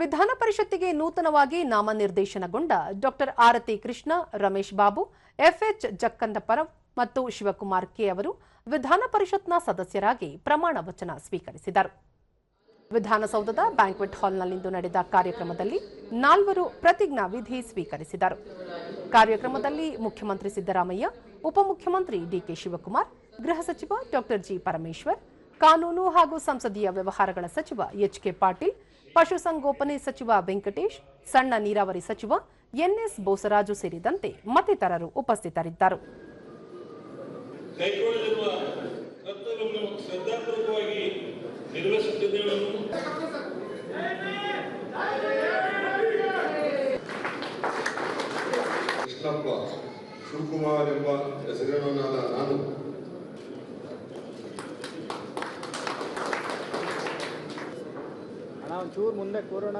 ವಿಧಾನ ಪರಿಷತ್ತಿಗೆ ನೂತನವಾಗಿ ನಾಮನಿರ್ದೇಶನಗೊಂಡ ಡಾಕ್ಟರ್ ಆರತಿ ಕೃಷ್ಣ, ರಮೇಶ್ ಬಾಬು ಎಫ್ಎಚ್ ಜಕ್ಕಂದಪರ ಮತ್ತು ಶಿವಕುಮಾರ್ ಕೆ ಅವರು ವಿಧಾನ ಪರಿಷತ್ನ ಸದಸ್ಯರಾಗಿ ಪ್ರಮಾಣ ವಚನ ಸ್ವೀಕರಿಸಿದರು. ವಿಧಾನಸೌಧದ ಬ್ಯಾಂಕ್ವೆಟ್ ಹಾಲ್ನಲ್ಲಿಂದು ನಡೆದ ಕಾರ್ಯಕ್ರಮದಲ್ಲಿ ನಾಲ್ವರು ಪ್ರತಿಜ್ಞಾ ವಿಧಿ ಸ್ವೀಕರಿಸಿದರು. ಕಾರ್ಯಕ್ರಮದಲ್ಲಿ ಮುಖ್ಯಮಂತ್ರಿ ಸಿದ್ದರಾಮಯ್ಯ, ಉಪಮುಖ್ಯಮಂತ್ರಿ ಡಿಕೆ ಶಿವಕುಮಾರ್, ಗೃಹ ಸಚಿವ ಡಾಕ್ಟರ್ ಜಿ ಪರಮೇಶ್ವರ್ ಕಾನೂನು ಹಾಗೂ ಸಂಸದೀಯ ವ್ಯವಹಾರಗಳ ಸಚಿವ ಎಚ್ ಕೆ ಪಾಟೀಲ್ ಪಶುಸಂಗೋಪನೆ ಸಚಿವ ವೆಂಕಟೇಶ್ ಸಣ್ಣ ನೀರಾವರಿ ಸಚಿವ ಎನ್ಎಸ್ ಬೋಸರಾಜು ಸೇರಿದಂತೆ ಮತ್ತಿತರರು ಉಪಸ್ಥಿತರಿದ್ದರು. ಕೃಷ್ಣಪ್ಪ ಶಿವಕುಮಾರ್ ಎಂಬ ಹೆಸರಿನವನಾದ ನಾನು. ಅಣ್ಣ ಒಂಚೂರು ಮುಂದೆ ಕೂರೋಣ.